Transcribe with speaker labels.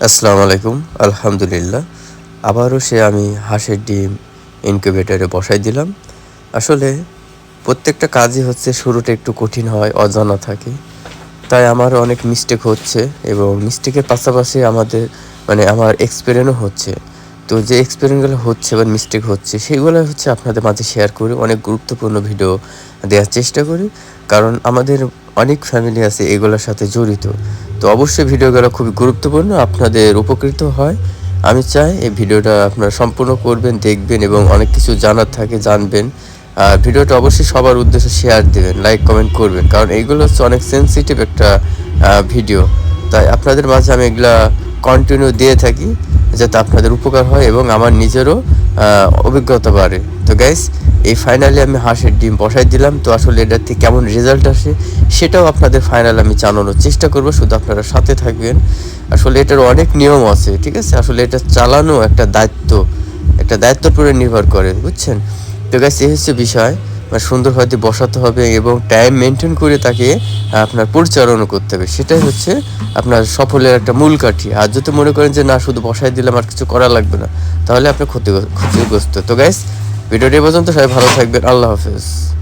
Speaker 1: আসসালামু আলাইকুম, আলহামদুলিল্লাহ। আবারও সে আমি হাঁসের ডিম ইনকিউবেটরে বসাই দিলাম। আসলে প্রত্যেকটা কাজই হচ্ছে শুরুটা একটু কঠিন হয়, অজানা থাকে। তাই আমার অনেক মিস্টেক হচ্ছে এবং মিস্টেকের পাশাপাশি আমাদের মানে আমার এক্সপিরিয়েন্সও হচ্ছে। তো যে এক্সপিরিয়েন্সগুলো হচ্ছে বা মিস্টেক হচ্ছে, সেগুলো হচ্ছে আপনাদের মাঝে শেয়ার করি। অনেক গুরুত্বপূর্ণ ভিডিও দেওয়ার চেষ্টা করি। কারণ আমাদের অনেক ফ্যামিলি আছে এগুলোর সাথে জড়িত। তো অবশ্যই ভিডিওগুলো খুবই গুরুত্বপূর্ণ, আপনাদের উপকৃত হয়। আমি চাই এই ভিডিওটা আপনারা সম্পূর্ণ করবেন, দেখবেন এবং অনেক কিছু জানার থাকে, জানবেন। আর ভিডিওটা অবশ্যই সবার উদ্দেশ্যে শেয়ার দেবেন লাইক কমেন্ট করবেন, কারণ এইগুলো হচ্ছে অনেক সেন্সিটিভ একটা ভিডিও তাই আপনাদের মাঝে আমি এগুলা কন্টিনিউ দিয়ে থাকি, যাতে আপনাদের উপকার হয় এবং আমার নিজেরও অভিজ্ঞতা বাড়ে। তো গাইস এই ফাইনালি আমি হাঁসের ডিম বসাই দিলাম। তো আসলে এটার থেকে কেমন রেজাল্ট আসে সেটাও আপনাদের ফাইনাল আমি জানানোর চেষ্টা করব। শুধু আপনারা সাথে থাকবেন। আসলে এটার অনেক নিয়ম আছে, ঠিক আছে? আসলে এটা চালানো একটা দায়িত্ব, একটা দায়িত্বের উপরে নির্ভর করে, বুঝছেন? তো গাইস এই হচ্ছে বিষয়। সুন্দরভাবে বসাতে হবে এবং টাইম মেনটেন করে তাকে আপনার পরিচালনা করতে হবে। সেটাই হচ্ছে আপনার সফলের একটা মূল কাঠি। আর যদি মনে করেন যে, না, শুধু বসাই দিলাম, আর কিছু করা লাগবে না, তাহলে আপনি ক্ষতি ক্ষতিগ্রস্ত। তো গাইস ভিডিওটি পর্যন্ত সবাই ভালো থাকবেন। আল্লাহ হাফেজ।